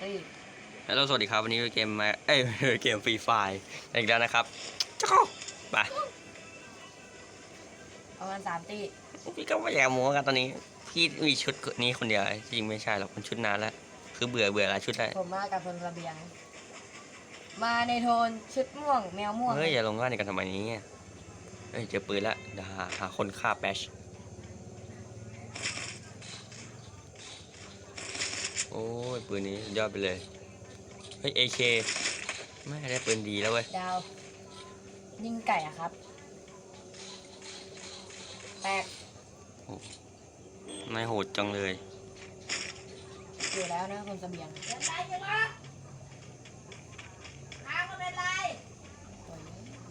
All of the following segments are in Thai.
เฮ้ยฮัลโหลสวัสดีครับวันนี้เกมมาเอ้ยเกมฟรีไฟล์อีกแล้วนะครับจ้าเข้าไปประมาณสามตีพี่ก็ไม่อยากโม้กันตอนนี้ พี่มีชุดนี้คนเดียวจริงไม่ใช่หรอกมันชุดนานแล้ว คือเบื่อเบื่อหลายชุดแล้วผมมากับพลระเบียง มาในโทนชุดม่วงแมวม่วงเฮ้ยอย่าลงว่าในกันทำไมนี้อะเฮ้ยเจอปืนละเดี๋ยวหาหาคนฆ่าแบชโอ้ ยปืนนี้สุดยอดไปเลย เฮ้ยเอเคไม่ได้ปืนดีแล้วเว้ย ดาว ยิงไก่อะครับ แตกไม่โหดจังเลย อยู่แล้วนะคนระเบียงเป็นไรจังวะค้างก็เป็นไร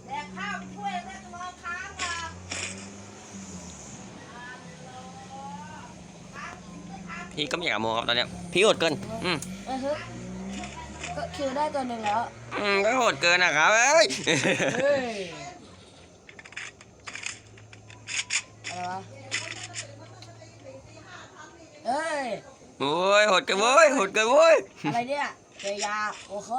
แดกข้าวช่วยแล้วจะรอค้างว่ะ พี่ก็ไม่อยากโมครับตอนเนี้ยพี่โหดเกิน อืมเออฮึก็คิวได้ตัวหนึ่งแล้ว อืมก็โหดเกินนะครับเอ้ยเฮ้ย อะไรวะ เอ้ย โอ้ยโหดเกินเว้ยโหดเกินเว้ยอะไรเนี่ยเจยาโอ้โห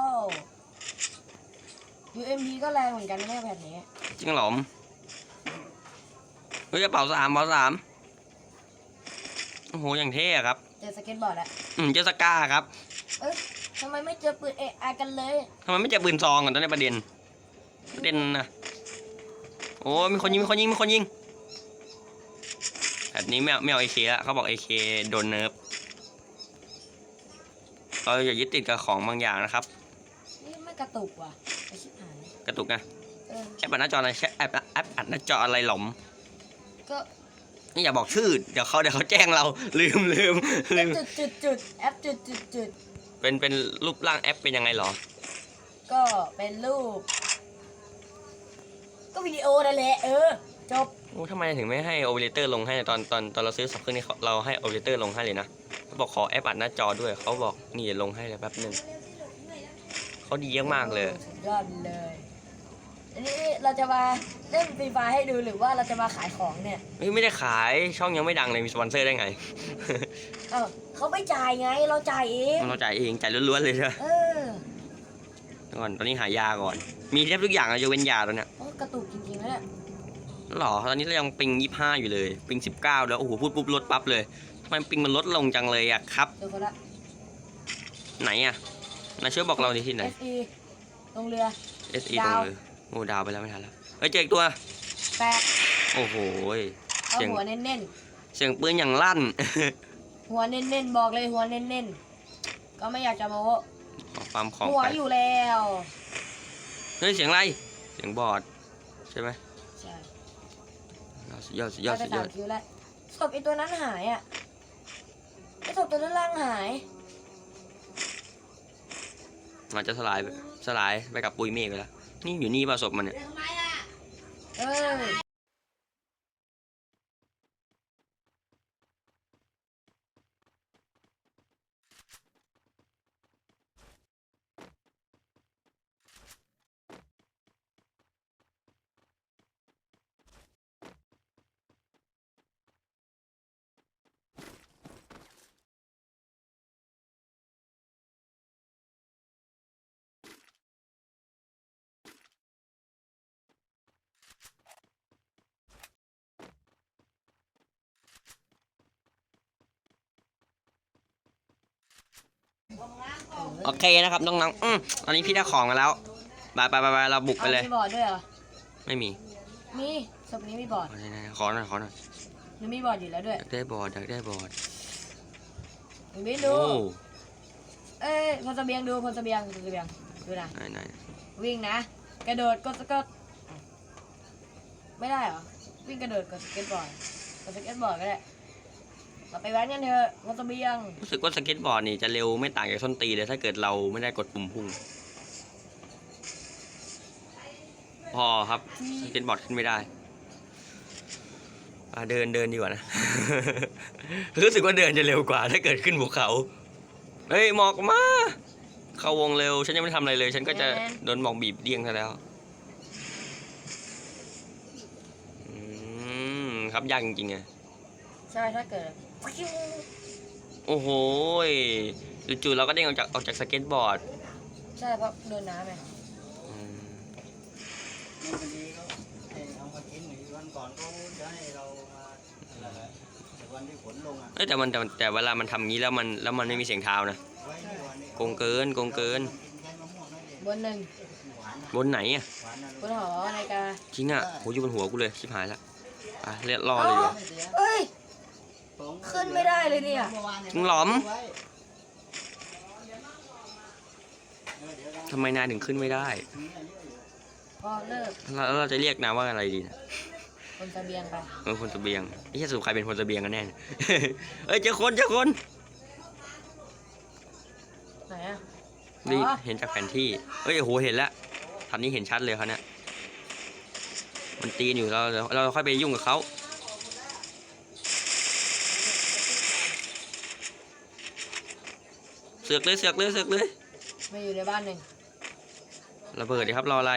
UMP ก็แรงเหมือนกันนะเนี่ยแผ่นนี้ จริงเหรอมเฮ้ยกระเป๋าสามกระเป๋าสามโอ้โหอย่างเท่อะครับ เจอสเก็ตบอร์ดแล้วอืมเจอสก้าครับเอ้ยทำไมไม่เจอปืนเอไอกันเลย ทำไมไม่เจอปืนซองกันตอนนี้ประเด็น ประเด็นนะโอ้ยมีคนยิงมีคนยิงมีคนยิงแบบนี้ไม่เอาไม่เอาเอเคละเขาบอกเอเคโดนเนิร์ฟเราอย่ายึดติดกับของบางอย่างนะครับ นี่ไม่กระตุกว่ะไอชิบหายกระตุกนะเออแอปอัดหน้าจออะไรใช้แอปแอปอัดหน้าจออะไรหลอมก็ นี่อย่าบอกชื่อ เดี๋ยวเขาเดี๋ยวเขาแจ้งเราลืมลืมลืมจุดจุดจุดแอปจุดจุดจุดเป็นเป็นรูปร่างแอปเป็นยังไงเหรอ ก็เป็นรูป ก็วิดีโอนั่นแหละเออ จบโอ้ทำไมถึงไม่ให้โอเปอเรเตอร์ลงให้ตอนตอนตอนเราซื้อสองเครื่องนี้เขาเราให้โอเปอเรเตอร์ลงให้เลยนะเขาบอกขอแอปอัดหน้าจอด้วยเขาบอกนี่ลงให้เลยแป๊บหนึ่งเขาดีมากๆเลยสุดยอดเลย อันนี้เราจะมาเล่นฟรีไฟร์ให้ดูหรือว่าเราจะมาขายของเนี่ยเฮ้ยไม่ได้ขายช่องยังไม่ดังเลยมีสปอนเซอร์ได้ไง เอ้าเขาไม่จ่ายไงเราจ่ายเองเราจ่ายเองจ่ายล้วนๆเลยใช่ไหมเออเดี๋ยวก่อนตอนนี้หายาก่อน มีแทบทุกอย่างอะยกเว้นยาแล้วเนี่ยโอ้กระตุกจริงๆแล้วเนี่ยหรอตอนนี้เรายังปิงยี่ห้าอยู่เลย ปิงสิบเก้าแล้วโอ้โหพูดปุ๊บลดปั๊บเลยทำไมปิงมันลดลงจังเลยอะครับ เจอคนละไหนอะนายช่วยบอกเราดิที่ไหน FE ลงเรือ S E ตรดางวเลย โอ้ดาวไปแล้วไม่ทันแล้วเฮ้ยเจออีกตัว แตกโอ้โหย เอาเสียงหัวเน้นเสียงปืนอย่างลั่น ๆหัวเน้นๆบอกเลยหัวเน้นๆก็ไม่อยากจะโม้ขอความของหัวไปอยู่แล้วเฮ้ยเสียงอะไร เสียงบอดใช่ไหมใช่สุดยอดสุดยอดได้สุดไปยสาอมดคิวแล้วศพไอตัวนั้นหายอะไอศพตัวนั้นล่างหายมันจะสลายไปสลายไปกับปุยเมฆไปแล้ว นี่อยู่นี่ป่ะศพมันเนี่ย เออ โอเคนะครับน้องๆอืมตอนนี้พี่ได้ของมาแล้วไปไปไปไปเราบุกไปเอาเลย มีบอร์ดด้วยเหรอ ไม่มี มีศพนี้มีบอร์ดขอหน่อยขอหน่อยขอหน่อยหรือมีบอร์ดอยู่แล้วด้วยอยากได้บอร์ดอยากได้บอร์ดหรือไม่ดู โอ้เอ้ยพลเสบียงดูพลเสบียงพลเสบียงดูนะ ไหนไหนวิ่งนะ กระโดดก็ก็ไม่ได้เหรอ วิ่งกระโดดกับสเก็ตบอร์ดกับสเก็ตบอร์ดก็ได้ เราไปแว้นกันเถอะพลเสบียงรู้สึกว่าสเก็ตบอร์ดนี่จะเร็วไม่ต่างจากส้นตีนเลยถ้าเกิดเราไม่ได้กดปุ่มพุ่ง พอครับสเก็ตบอร์ดขึ้นไม่ได้อะเดินเดินดีกว่านะ รู้สึกว่าเดินจะเร็วกว่า ถ้าเกิดขึ้นภูเขา เฮ้ยหมอกมา เข้าวงเร็ว ฉันยังไม่ทำอะไรเลย ฉันก็จะโดนหมอกบีบเดี้ยงซะแล้วอืมครับยากจริงๆไง ใช่ถ้าเกิด โอ้โหยจู่ๆเราก็เด้งออกจากออกจากสเก็ตบอร์ด ใช่เพราะโดนน้ำไงอืมมันพอดีเขาให้เอามากินหรือวันก่อนเขาจะให้เรามาอะไรนะแต่วันที่ฝนลงอะเอ้ยแต่มันแต่แต่เวลามันทำงี้แล้วมันแล้วมันไม่มีเสียงเท้านะไว้ในวันนี้โกงเกินโกงเกิน กินแค่มะม่วงนั่นเองบนหนึ่งหวานนะบนไหนอะหวานนะบนหอนาฬิกาจริงอะโหอยู่บนหัวกูเลยชิบหายละอะเรียกรอเลยดีกว่า เอ้ย ขึ้นไม่ได้เลยเนี่ยมึงหลอม ทำไมนายถึงขึ้นไม่ได้พอเลิกแล้วแล้วเราจะเรียกนายว่าอะไรดีนะบนเสบียงไปเออพลเสบียงไอ้เหี้ยสรุปใครเป็นพลเสบียงกันแน่เนี่ย เอ้ยเจอคนเจอคนไหนอะนี่อ๋อเห็นจากแผนที่ เอ้ยโอ้โหเห็นแล้วทำนี้เห็นชัดเลยเขาเนี่ยมันตีนอยู่เราเราเราค่อยไปยุ่งกับเขา สือกเลยเสือกเลยเสือกเลยไม่อยู่ในบ้านหนึ่งระเบิดดิครับรออะไร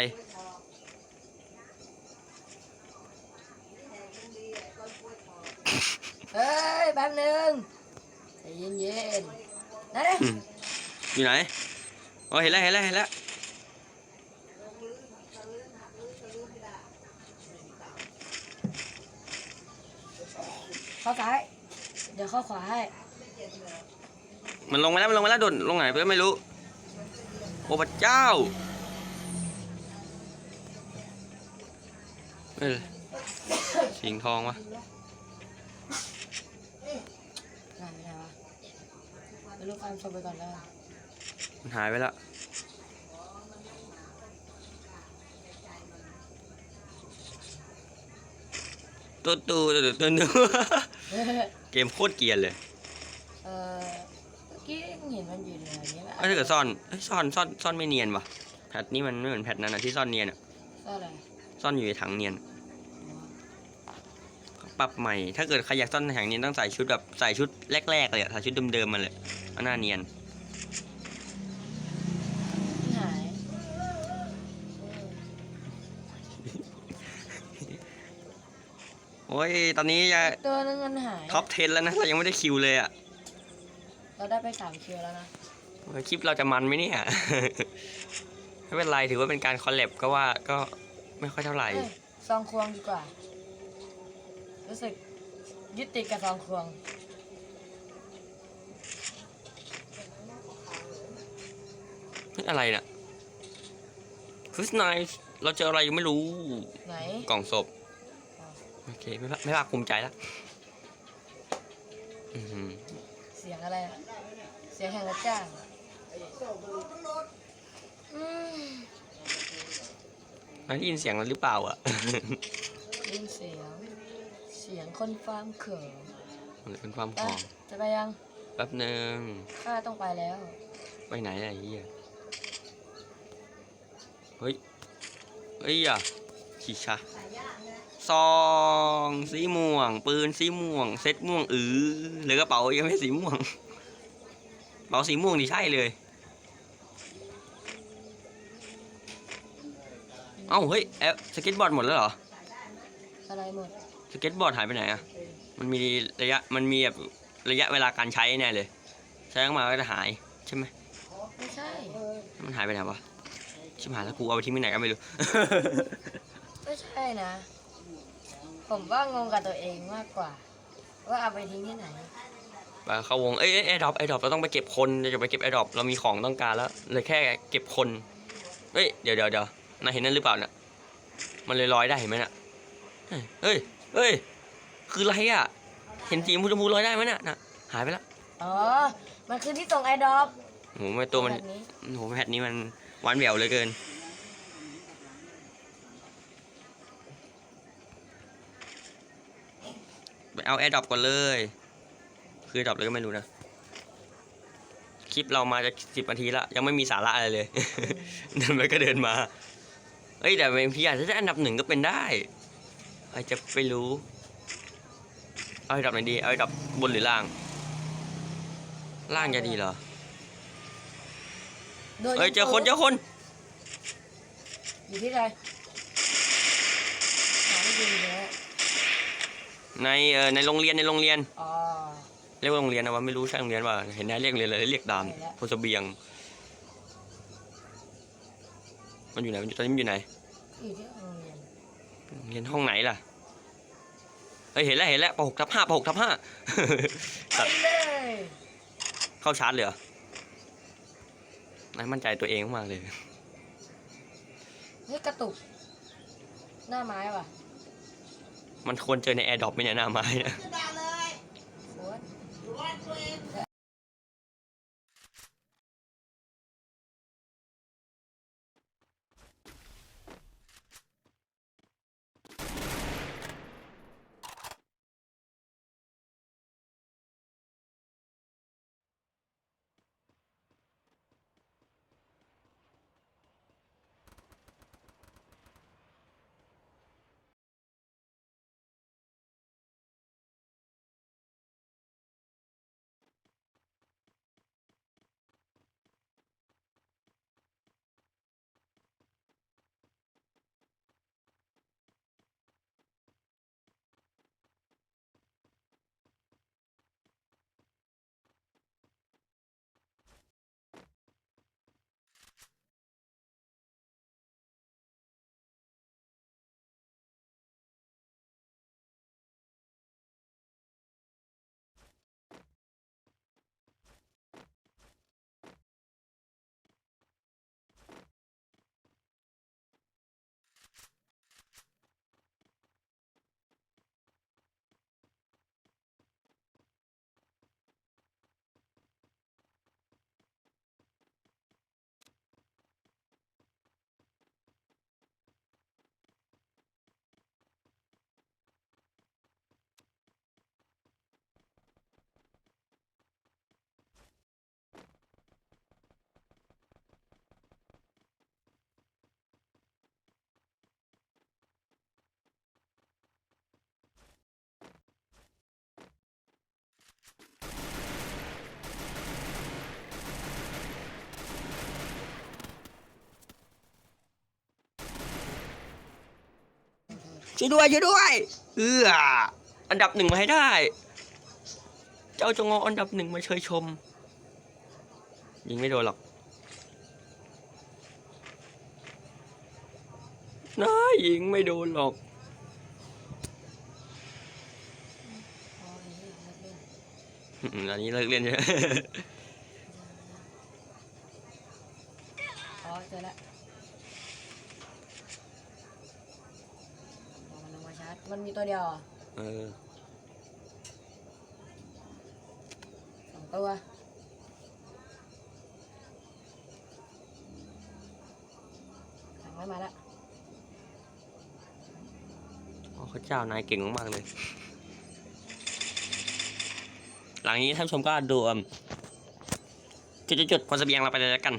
เฮ้ยแป๊บหนึ่งใจเย็นเย็นๆนะอืมอยู่ไหนอ๋อเห็นแล้วเห็นแล้วเห็นแล้วเข้าซ้าย เดี๋ยวเข้าขวาให้ มันลงมาแล้วมันลงมาแล้วโดดลงไหนไปก็ไม่รู้ โอ้พระเจ้าเอ้ยสิงทองวะงานไม่ได้วะไม่รู้ความชมไปก่อนแล้วมันหายไปแล้วตัวตูตัวตูตัวตูเกมโคตรเกรียนเลย เออ เมื่อกี้เห็นมันอยู่ในนี้แหละเอ้ยถ้าเกิดซ่อนเอ้ยซ่อนซ่อนซ่อนไม่เนียนวะแพทนี้มันไม่เหมือนแพทนั้นนะที่ซ่อนเนียนอะก็อะไรซ่อนอยู่ในถังเนียน ปรับใหม่ ถ้าเกิดใครอยากซ่อนในถังเนียนต้องใส่ชุดแบบใส่ชุดแรกๆเลยอะใส่ชุดเดิมๆมาเลยมันน่าเนียน หายโอ้ย ตอนนี้จะตัวนึงมันหาย ท็อป10แล้วนะเรายังไม่ได้คิวเลยอะ เราได้ไปสามคิวแล้วนะโอ้ยคลิปเราจะมันไหมเนี่ย ไม่เป็นไรถือว่าเป็นการคอลแลบก็ว่าก็ไม่ค่อยเท่าไหร่เอ้ยซองควงดีกว่า รู้สึกยึดติดกับซองควง นี่อะไรน่ะฟิสไนเราเจออะไรยังไม่รู้ ไหน กล่องศพ โอเค ไม่ภาไม่ภาคภูมิใจแล้วอื้อหือเสียงอะไรอะเสียงแห่งรับจ้างอืมนายได้ยินเสียงเราหรือเปล่าอะได้ยินเสียง เสียงคนฟาร์มเขินมันเป็นความไปของจะไปยังแป๊บหนึ่งข้าต้องไปแล้ว ไปไหนอะไอ้เหี้ยเฮ้ยเฮ้ยอะขี่ชา ซองสีม่วง ปืนสีม่วง เซ็ตม่วงอือหรือกระเป๋ายังไม่สีม่วงกระเป๋าสีม่วงนี่ใช่เลย เอ้าเฮ้ยแอปสเก็ตบอร์ดหมดแล้วเหรออะไรหมดสเก็ตบอร์ดหายไปไหนอะมันมีระยะมันมีแบบระยะเวลาการใช้แน่เลยใช้ออกมาก็จะหายใช่ไหมไม่ใช่มันหายไปไหนวะชิบหายแล้วกูเอาไปทิ้งไปไหนก็ไม่รู้ ไม่ใช่นะ ผมว่างงกับตัวเองมากกว่า ว่าเอาไปทิ้งที่ไหนไปเข้าวง เอ้ยแอร์ดรอปแอร์ดรอปเราต้องไปเก็บคนเราจะไปเก็บแอร์ดรอปเรามีของต้องการแล้วเลยแค่เก็บคนเฮ้ยเดี๋ยวเดี๋ยวเดี๋ยวนายเห็นนั่นหรือเปล่าเนี่ยมันเลยลอยได้เห็นไหมน่ะเฮ้ยเฮ้ยคืออะไรอะ เห็นสีชมพูชมพูลอยได้ไหมน่ะน่ะหายไปแล้วอ๋อ มันคือที่ส่งไอดอปโหไม่ตัวมันแบบนี้ โหแพทนี้มันหวานแหววเหลยเกิน ไปเอาแอร์ดรอปก่อนเลย คือดรอปเลยก็ไม่รู้นะ คลิปเรามาจะสิบนาทีละยังไม่มีสาระอะไรเลยเดินไปก็เดินมาเอ้ยแต่บางทีอาจจะได้อันดับหนึ่งก็เป็นได้ใครจะไปรู้ เอาไอ้ดับไหนดี เอาไอ้ดับบนหรือล่าง ล่างจะดีเหรอ โดนเอ้ยเจอคนเจอคน อยู่ที่ไหนหาไม่ดีเลย ในเออในโรงเรียนในโรงเรียน อ๋อ เรียกว่าโรงเรียนนะว่าไม่รู้ใช่โรงเรียนว่าเห็นนายเรียกโรงเรียนอะไรเรียกด่านพลเสบียง มันอยู่ไหนมันอยู่ตอนนี้มันอยู่ไหนอยู่ที่โรงเรียนเรียนห้องไหนล่ะเฮ้ยเห็นแล้วเห็นแล้วปหกทับห้าปหกทับห้าไปตัดเลยเข้าชาร์จเลยเหรอนายมั่นใจตัวเองมากเลยเฮ้ยกระตุก หน้าไม้ว่ะ มันควรเจอในแอร์ดรอปไหมเนี่ยหน้าไม้เนี่ยขึ้นด่าเลย โอ๊ยรู้ว่าตัวเอง ช่วยด้วยช่วยด้วยเอื้ออันดับหนึ่งมาให้ได้ เจ้าจงออันดับหนึ่งมาเชยชม ยิงไม่โดนหรอกนายิงไม่โดนหรอกอันนี้เลิกเล่นใช่ไหม อ๋อเจอแล้วอ๋อมันลง มาชาร์จมันมีตัวเดียวเหรอเออสองตัวขังไว้มาแล้วอ๋อพระเจ้านายเก่งมากๆเลย หลังนี้ท่านผู้ชมก็ดูอืมจุดๆๆพลเสบียงเราไปเลยแล้วกัน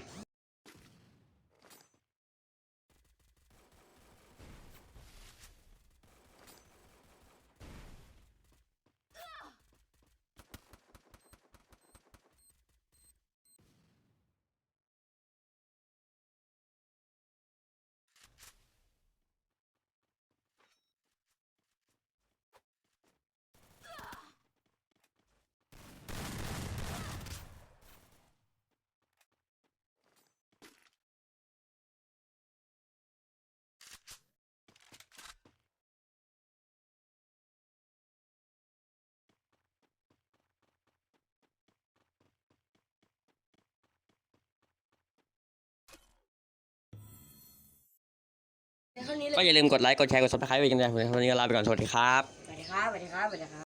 นี้เลยก็อย่าลืมกดไลค์ กดแชร์ กดซับสไครต์ไว้กันด้วยวันนี้ก็ลาไปก่อน สวัสดีครับ สวัสดีครับ สวัสดีครับ สวัสดีครับ